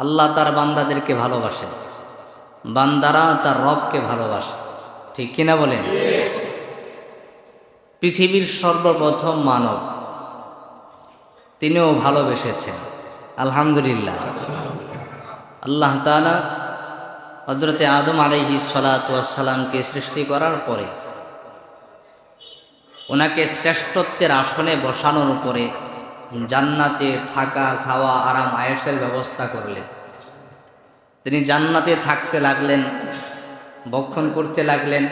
আল্লাহ তার বান্দাদেরকে ভালোবাসেন বান্দারা তার রবকে ভালোবাসে। ঠিক কিনা বলেন? পৃথিবীর সর্বপ্রথম মানব। তিনিও ভালোবেসেছেন। আলহামদুলিল্লাহ। আল্লাহ তালা হজরতে আদম আলহি সালাতামকে সৃষ্টি করার পরে, ওনাকে শ্রেষ্ঠত্বের আসনে বসানোর উপরে জান্নাতে থাকা, খাওয়া, আরাম আয়েসের ব্যবস্থা করলেন। তিনি জান্নাতে থাকতে লাগলেন বক্ষণ করতে লাগলেন,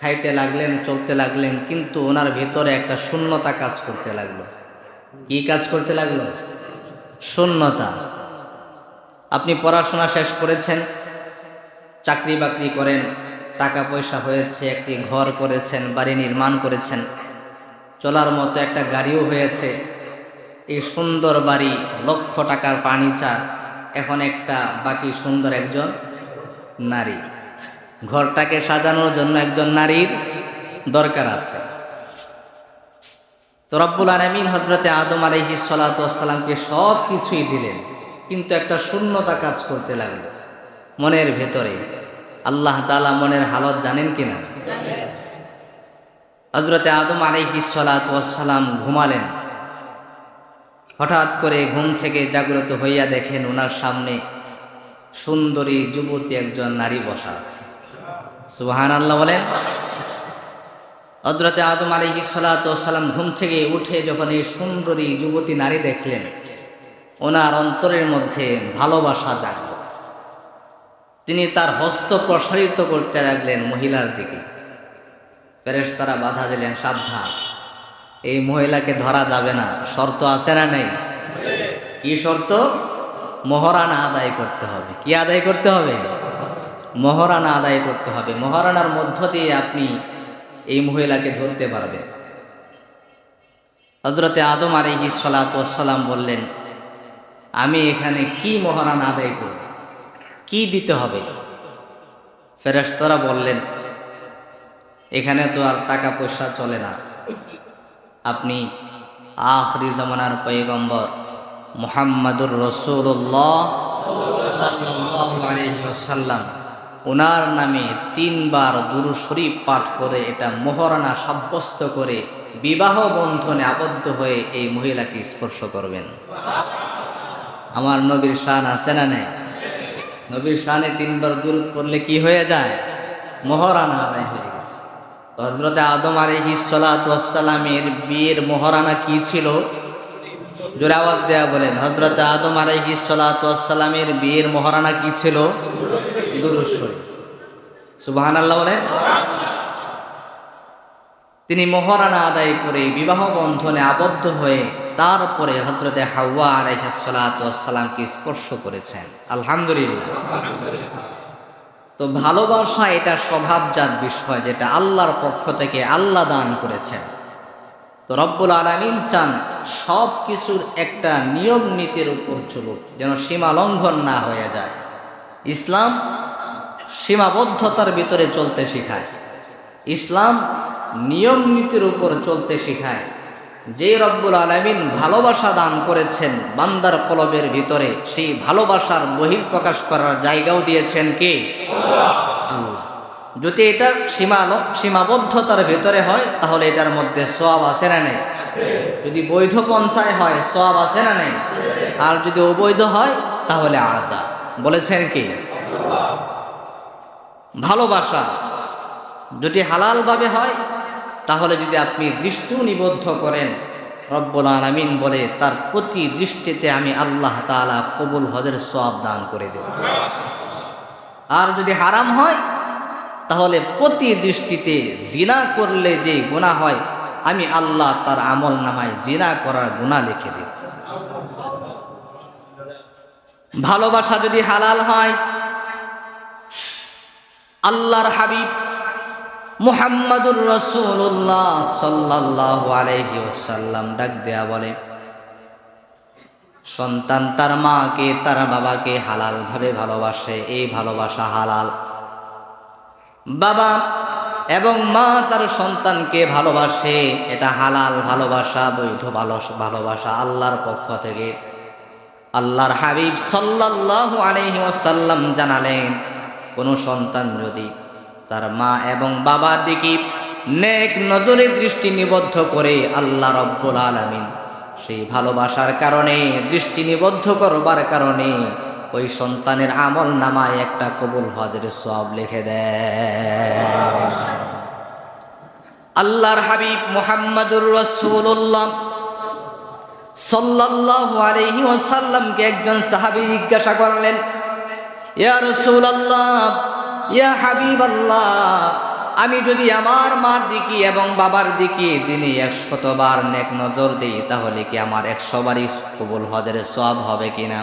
খাইতে লাগলেন, চলতে লাগলেন, কিন্তু ওনার ভেতরে একটা শূন্যতা কাজ করতে লাগল। কি কাজ করতে লাগল? শূন্যতা। আপনি পড়াশোনা শেষ করেছেন, চাকরি বাকরি করেন, টাকা পয়সা হয়েছে, একটি ঘর করেছেন, বাড়ি নির্মাণ করেছেন, চলার মতো একটা গাড়িও হয়েছে এই সুন্দর বাড়ি লক্ষ টাকার ফার্নিচার, এখন একটা বাকি সুন্দর একজন নারী। ঘরটাকে সাজানোর জন্য একজন নারীর দরকার আছে। তো রব্বুল আলমিন হজরতে আদম আলহি সালাতামকে সব কিছুই দিলেন, কিন্তু একটা শূন্যতা কাজ করতে লাগল মনের ভেতরে। আল্লাহ তালা মনের হালত জানেন কিনা? হজরতে আদম আলহি সালাতাম ঘুমালেন। হঠাৎ করে ঘুম থেকে জাগ্রত হইয়া দেখেন ওনার সামনে সুন্দরী যুবতী একজন নারী বসা আছে। সুবাহান আল্লাহ বলেন। হজরতে আদম আলহি সালাতাম ঘুম থেকে উঠে যখন এই সুন্দরী যুবতী নারী দেখলেন ওনার অন্তরের মধ্যে ভালোবাসা জাগল। তিনি তার হস্ত প্রসারিত করতে লাগলেন মহিলার দিকে। ফেরেস তারা বাধা দিলেন, সাবধান। এই মহিলাকে ধরা যাবে না। শর্ত আছে না নেই? কি শর্ত? মহারানা আদায় করতে হবে। কি আদায় করতে হবে? মহারানা আদায় করতে হবে। মহারানার মধ্য দিয়ে আপনি এই মহিলাকে ধরতে পারবেন। হজরতে আদম আলিহি সালাতাম বললেন, আমি এখানে কি মহারানা আদায় করব? কি দিতে হবে? ফেরেস্তরা বললেন, এখানে তো আর টাকা পয়সা চলে না। আপনি আখরি জমানার পৈগম্বর মোহাম্মদুর রসুল্লাহ সাল্লাম ওনার নামে তিনবার দুরু শরীফ পাঠ করে এটা মোহরানা সাব্যস্ত করে বিবাহ বন্ধনে আবদ্ধ হয়ে এই মহিলাকে স্পর্শ করবেন। আমার নবীর শান আছে না নেই? নবীর শানে তিনবার দূর করলে কি হয়ে যায়? মোহরানা আদায় হয়ে গেছে। হজরতে আদম আলহি সালাতামের বিয়ের মহারানা কি ছিল? জোরে আওয়াজ দেয়া বলেন হজরতে আদম আলহি সালাতামের বিয়ের মহারানা কি ছিল? সুবাহান আল্লাহ বলেন। তিনি মহারানা আদায় করে বিবাহ বন্ধনে আবদ্ধ হয়ে তারপরে হজরতে হাওয়া আলাইসালামকে স্পর্শ করেছেন। আলহামদুলিল্লাহ। তো ভালোবাসা এটা স্বভাবজাত বিষয় যেটা আল্লাহর পক্ষ থেকে আল্লাহ দান করেছেন। তো রব্বুল আলমিন চান সব কিছুর একটা নিয়ম নীতির উপর চলুক, যেন সীমা লঙ্ঘন না হয়ে যায়। ইসলাম সীমাবদ্ধতার ভিতরে চলতে শেখায়। ইসলাম নিয়ম নীতির উপর চলতে শেখায়। যে রব্বুল আলমিন ভালোবাসা দান করেছেন বান্দার কলবের ভিতরে, সেই ভালোবাসার বহির প্রকাশ করার জায়গাও দিয়েছেন কে? আল্লাহ। যদি এটা সীমা সীমাবদ্ধতার ভেতরে হয়, তাহলে এটার মধ্যে সোয়াব আছে না নেই? যদি বৈধ পন্থায় হয় সোয়াব আছে না নেই? আর যদি অবৈধ হয়, তাহলে আজা বলেছেন কি? ভালোবাসা। যদি হালালভাবে হয় তাহলে যদি আপনি দৃষ্টি নিবদ্ধ করেন, রব্বুল আলমিন বলে, তার প্রতি দৃষ্টিতে আমি আল্লাহ তালা কবুল হজের সব দান করে দেব। আর যদি হারাম হয়, তাহলে প্রতি দৃষ্টিতে জিনা করলে যে গুণা হয়, আমি আল্লাহ তার আমল নামায় জিনা করার গুণা লিখে দেব। ভালোবাসা যদি হালাল হয়, আল্লাহর হাবিব মুহাম্মাদুর রসুল্লাহ সাল্লাহ আলহি ওসাল্লাম ডাক দেয়া বলে, সন্তান তার মাকে, তার বাবাকে হালালভাবে ভালোবাসে, এই ভালোবাসা হালাল। বাবা এবং মা তার সন্তানকে ভালোবাসে, এটা হালাল ভালোবাসা, বৈধ ভালো ভালোবাসা আল্লাহর পক্ষ থেকে। আল্লাহর হাবিব সাল্লাল্লাহু আলাইহি ওয়াসাল্লাম জানালেন, কোনো সন্তান যদি তার মা এবং বাবার দিকে নেক নজরে দৃষ্টি নিবদ্ধ করে আল্লাহ রব্বুল আলামিন। সেই ভালোবাসার কারণে, দৃষ্টি নিবদ্ধ করবার কারণে ওই সন্তানের আমল নামায় একটা কবুল হদের সব লিখে দেয়। আল্লাহর হাবিব মুহাম্মাদুর রাসূলুল্লাহ সাল্লাল্লাহু আলাইহি ওয়াসাল্লামকে একজন সাহাবী জিজ্ঞাসা করলেন, ইয়া রাসূলুল্লাহ ইয়া হাবিব আল্লাহ আমি যদি আমার মার দিকে এবং বাবার দিকে দিনে একশতবার নেক নজর দিই, তাহলে কি আমার একশো বারই কবুল হদের সব হবে কিনা?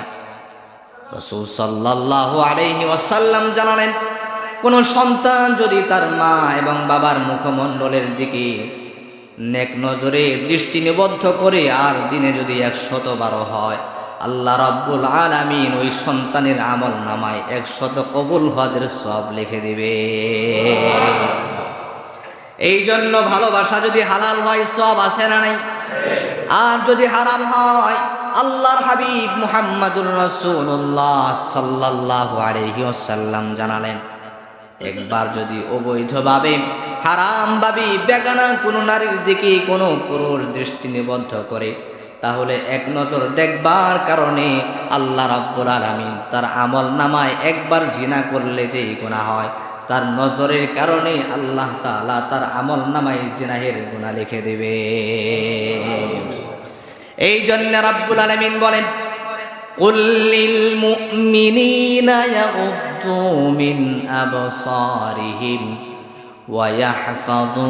রসুল সাল্লাল্লাহু আলাইহি ওয়াসাল্লাম জানালেন, কোনো সন্তান যদি তার মা এবং বাবার মুখমণ্ডলের দিকে নেক নজরে দৃষ্টি নিবদ্ধ করে, আর দিনে যদি একশত বারো হয় আল্লাহ রাব্বুল আলামিন ওই সন্তানের আমল নামায় একশত কবুল হদের সব লিখে দিবে। এই জন্য ভালোবাসা যদি হালাল হয় সব আছে না নাই? আর যদি হারাম হয়, আল্লাহর হাবিব মুহাম্মাদুর রাসূলুল্লাহ সাল্লাল্লাহু আলাইহি ওয়াসাল্লাম জানালেন, একবার যদি অবৈধভাবে হারাম হারামভাবে বেগানা কোনো নারীর দিকে কোনো পুরুষ দৃষ্টি নিবদ্ধ করে তাহলে এক নজর দেখবার কারণে আল্লাহ রব্বুল আলমিন তার আমল নামায় একবার জিনা করলে যেই গুণা হয়, তার নজরের কারণে আল্লাহ তালা তার আমল নামায় জিনাহের গুণা লিখে দেবে। এই জন্য রব্বুল আলমিন বলেন কুল্লিল মুমিনিনা ইয়াগুদ্দু মিন আবসারিহিম ওয়া ইয়াহফাযু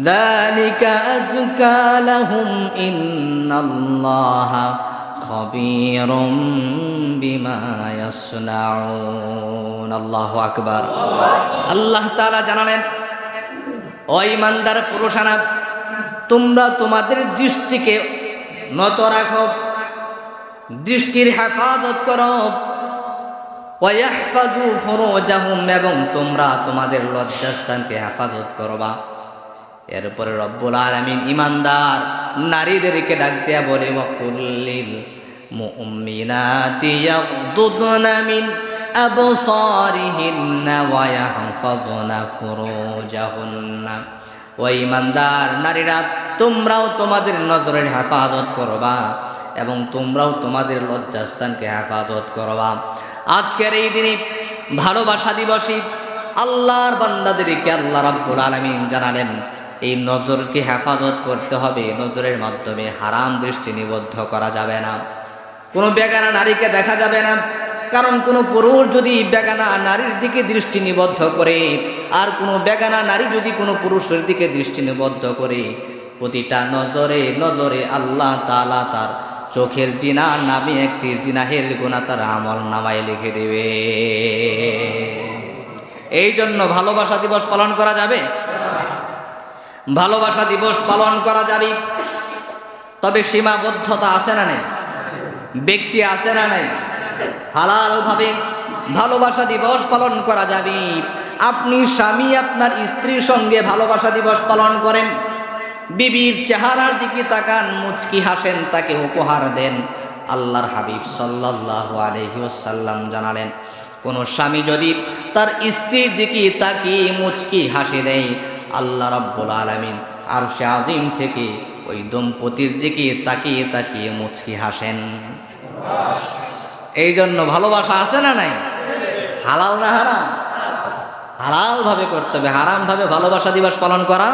ذلك أزكى لهم إن الله خبير بما يصنعون الله أكبر الله تعالى জানালেন ও ইমানদার পুরুষারা তোমরা তোমাদের দৃষ্টিকে নত রাখো দৃষ্টির হেফাজত করো ওয়াহফাজু ফুরুজাহুম এবং তোমরা তোমাদের লজ্জাস্থানকে হেফাজত করবা এরপরে রব্বুল আলামিন ইমানদার নারীদেরকে ডাক দেয়া বলে ফুরুজাহুন্না। ও ইমানদার নারীরা, তোমরাও তোমাদের নজরের হেফাজত করবা এবং তোমরাও তোমাদের লজ্জাস্থানকে হেফাজত করবা। আজকের এই দিনে ভালোবাসা দিবসী আল্লাহর বান্দাদেরকে আল্লাহ রাব্বুল আলামিন জানালেন এই নজরকে হেফাজত করতে হবে। নজরের মাধ্যমে হারাম দৃষ্টি নিবদ্ধ করা যাবে না। কোনো বেগানা নারীকে দেখা যাবে না। কারণ কোনো পুরুষ যদি বেগানা নারীর দিকে দৃষ্টি নিবদ্ধ করে, আর কোনো বেগানা নারী যদি কোনো পুরুষের দিকে দৃষ্টি নিবদ্ধ করে, প্রতিটা নজরে নজরে আল্লাহ তালা তার চোখের জিনা নামে একটি জিনাহের গুণা তার আমল নামায় লিখে দেবে। এই জন্য ভালোবাসা দিবস পালন করা যাবে? ভালোবাসা দিবস পালন করা যাবে তবে সীমাবদ্ধতা আছে না নেই? ব্যক্তি আছে না নাই? হালালভাবে ভালোবাসা দিবস পালন করা যাবে। আপনি স্বামী, আপনার স্ত্রীর সঙ্গে ভালোবাসা দিবস পালন করেন। বিবির চেহারার দিকে তাকান, মুচকি হাসেন, তাকে উপহার দেন। আল্লাহর হাবিব সাল্লাল্লাহু আলাইহি ওয়াসাল্লাম জানালেন, কোন স্বামী যদি তার স্ত্রীর দিকে তাকিয়ে মুচকি হাসি দেয় আল্লাহ রাব্বুল আলামিন আর সে আজিম থেকে ওই দম্পতির দিকে তাকিয়ে তাকিয়ে মুচকি হাসেন। এই জন্য ভালোবাসা আছে না নাই? হালাল না হারাম? হালাল ভাবে করতে হবে হারাম ভাবে ভালোবাসা দিবস পালন করা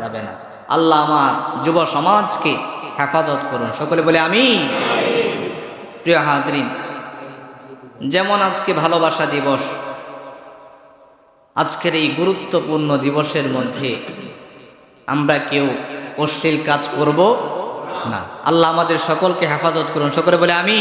যাবে না। আল্লাহ আমার যুব সমাজকে হেফাজত করুন। সকলে বলে আমি প্রিয় হাজরিন, যেমন আজকে ভালোবাসা দিবস আজকের এই গুরুত্বপূর্ণ দিবসের মধ্যে আমরা কেউ অশ্লীল কাজ করব না। আল্লাহ আমাদের সকলকে হেফাজত করুন। সকলে বলে আমি